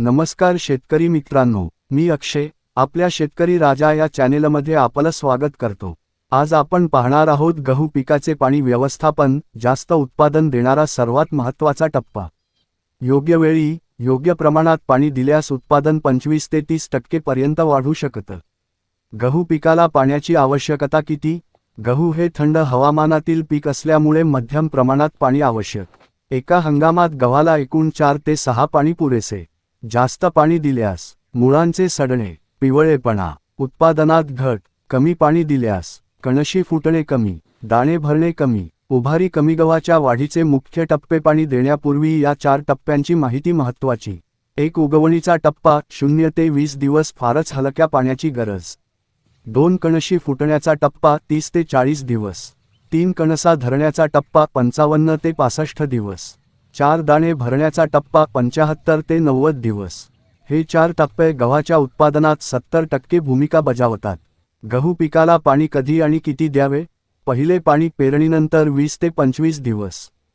नमस्कार शेतकरी मित्रांनो मी अक्षय आपल्या शेतकरी राजा या चॅनेलमध्ये आपलं स्वागत करतो. आज आपण पाहणार आहोत गहू पिकाचे पाणी व्यवस्थापन जास्त उत्पादन देणारा सर्वात महत्त्वाचा टप्पा. योग्य वेळी योग्य प्रमाणात पाणी दिल्यास उत्पादन पंचवीस ते तीस टक्केपर्यंत वाढू शकतं. गहू पिकाला पाण्याची आवश्यकता किती? गहू हे थंड हवामानातील पीक असल्यामुळे मध्यम प्रमाणात पाणी आवश्यक. एका हंगामात गव्हाला एकूण चार ते सहा पाणी पुरेसे. जास्त पाणी दिल्यास मुळांचे सडणे पिवळेपणा उत्पादनात घट कमी पाणी दिल्यास कणशी फुटणे कमी दाणे भरणे कमी उभारी कमी गव्हाच्या वाढीचे मुख्य टप्पे पाणी देण्यापूर्वी या चार टप्प्यांची माहिती महत्त्वाची. एक उगवणीचा टप्पा शून्य ते वीस दिवस फारच हलक्या पाण्याची गरज. दोन कणशी फुटण्याचा टप्पा तीस ते चाळीस दिवस. तीन कणसा धरण्याचा टप्पा पंचावन्न ते पासष्ट दिवस. चार दाणे भरण्याचा टप्पा पंचाहत्तर ते नव्वद दिवस. हे चार टप्पे गव्हाच्या उत्पादनात सत्तर टक्के भूमिका बजावतात. गहू पिकाला पाणी कधी आणि किती द्यावे? पहिले पाणी पेरणीनंतर वीस ते पंचवीस दिवस.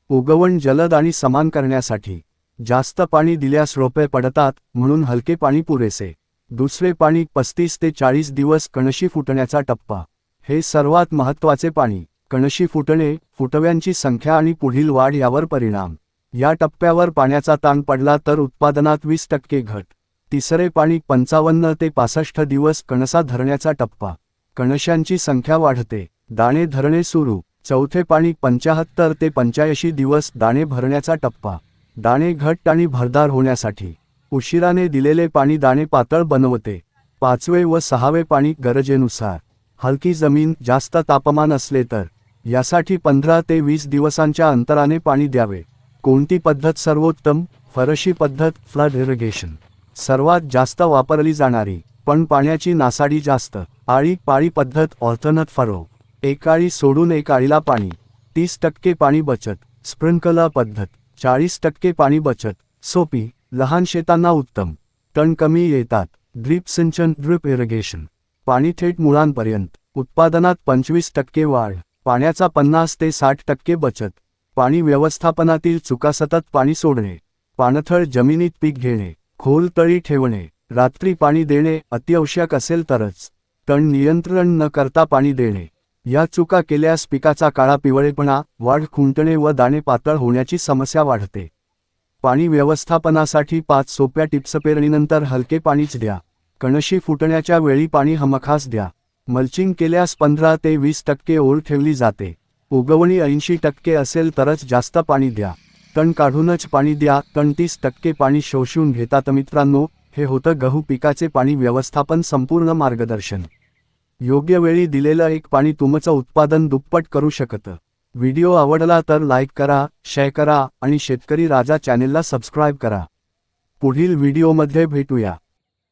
उगवण जलद आणि समान करण्यासाठी. जास्त पाणी दिल्यास रोपे पडतात म्हणून हलके पाणी पुरेसे. दुसरे पाणी पस्तीस ते चाळीस दिवस कणशी फुटण्याचा टप्पा. हे सर्वात महत्त्वाचे पाणी. कणशी फुटणे फुटव्यांची संख्या आणि पुढील वाढ यावर परिणाम. या टप्प्यावर पाण्याचा ताण पडला तर उत्पादनात वीस टक्के घट. तिसरे पाणी पंचावन्न ते पासष्ट दिवस कणसा धरण्याचा टप्पा. कणशांची संख्या वाढते. दाणे धरणे सुरू. चौथे पाणी पंचाहत्तर ते पंच्याऐंशी दिवस दाणे भरण्याचा टप्पा. दाणे घट्ट आणि भरदार होण्यासाठी. उशिराने दिलेले पाणी दाणे पातळ बनवते. पाचवे व सहावे पाणी गरजेनुसार. हलकी जमीन जास्त तापमान असले तर. यासाठी पंधरा ते वीस दिवसांच्या अंतराने पाणी द्यावे. कोणती पद्धत सर्वोत्तम? फरशी पद्धत फ्लड इरिगेशन. सर्वात जास्त वापरली जाणारी पण पाण्याची नासाडी जास्त. आळी पाळी पद्धत ऑर्थनत फरो. एकाळी सोडून एकाळीला पाणी. तीस टक्के पाणी बचत. स्प्रिंकलर पद्धत. चाळीस टक्के पाणी बचत. सोपी लहान शेतांना उत्तम. टण कमी येतात. ड्रीप सिंचन ड्रीप इरिगेशन. पाणी थेट मुळांपर्यंत. उत्पादनात पंचवीस टक्के वाढ. पाण्याचा पन्नास ते साठ टक्के बचत. पाणी व्यवस्थापनातील चुका सतत पाणी सोडणे पाणथळ जमिनीत पीक घेणे खोल तळी ठेवणे रात्री पाणी देणे अत्यावश्यक असेल तरच तण नियंत्रण न करता पाणी देणे. या चुका केल्यास पिकाचा काळा पिवळेपणा वाढ खुंटणे व दाणे पातळ होण्याची समस्या वाढते. पाणी व्यवस्थापनासाठी पाच सोप्या टिप्स पेरणीनंतर हलके पाणीच द्या. कणशी फुटण्याच्या वेळी पाणी हमखास द्या. मल्चिंग केल्यास पंधरा ते वीस टक्के ओढ ठेवली जाते. उगवणी ऐंशी टक्के असेल तरच जास्त पाणी द्या. तण काढूनच पाणी द्या. तण तीस टक्के पाणी शोषून घेतात मित्रांनो. हे होतं गहू पिकाचे पाणी व्यवस्थापन संपूर्ण मार्गदर्शन. योग्य वेळी दिलेलं एक पाणी तुमचं उत्पादन दुप्पट करू शकतं. व्हिडिओ आवडला तर लाईक करा शेअर करा आणि शेतकरी राजा चॅनेलला सबस्क्राईब करा. पुढील व्हिडिओमध्ये भेटूया.